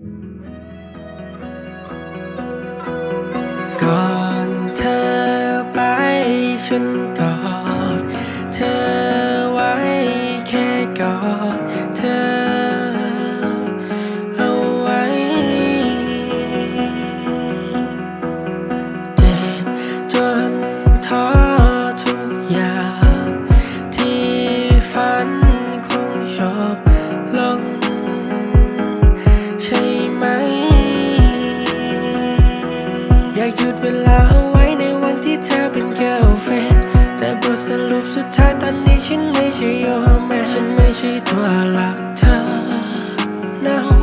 ก่ ตัว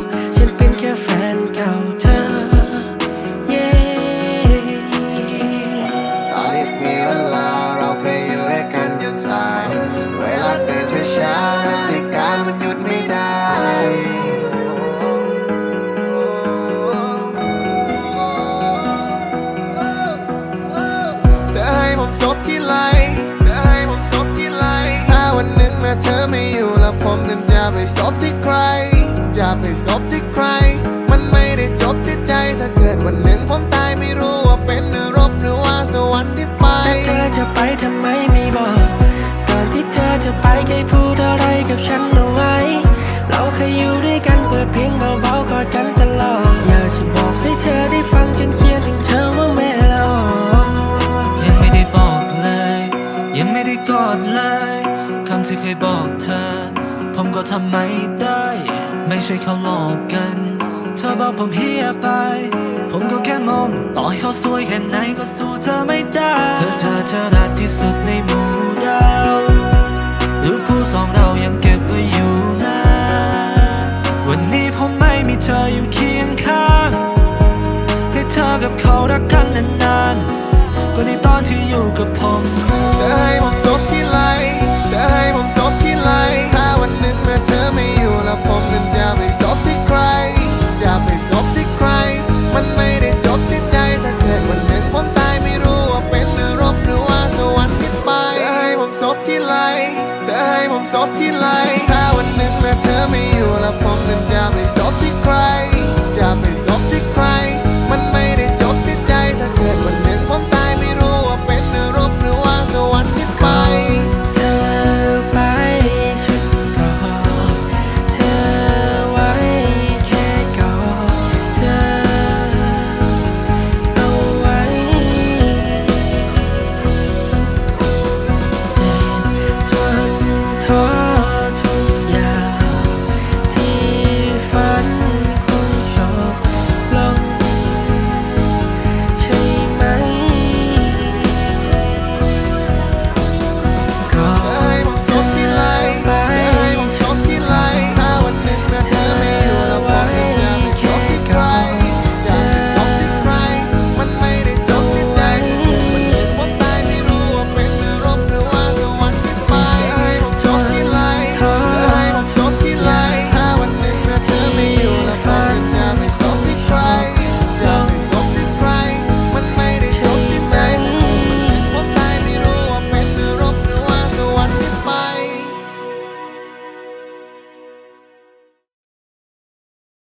ไปซบที่ใครจะไปซบที่ใคร มันไม่ได้จบที่ใจ ถ้าเกิดวันหนึ่งผมตายไม่รู้ว่าเป็นนรกหรือว่าสวรรค์ที่ไปแต่เธอจะไปทำไมไม่บอก ก่อนที่เธอจะไปเคยพูดอะไรกับฉันเอาไว้ เราเคยอยู่ด้วยกันเปิดเพลงเบาๆกอดกันตลอด อยากจะบอกให้เธอได้ฟังฉันเขียนถึงเธอว่าแม่ละยังไม่ได้บอกเลย ยังไม่ได้กอดเลยคำที่เคยบอกเธอ ผมก็ทำไม่ได้ ไม่ใช่เขาหลอกกัน เธอบอกผมเฮียไป ผมก็แค่มอง ต่อให้เขาสวยแค่ไหนก็สู้เธอไม่ได้ เธอเธอเธอรักที่สุดในหมู่ดาวรูปคู่สองเรายังเก็บไว้อยู่นะ วันนี้ผมไม่มีเธออยู่เคียงข้าง ให้เธอกับเขารักกันนานๆกว่าในตอนที่อยู่กับผม มศพที่ไหลถ้าวันหนึ่งนะเธอไม่อยู่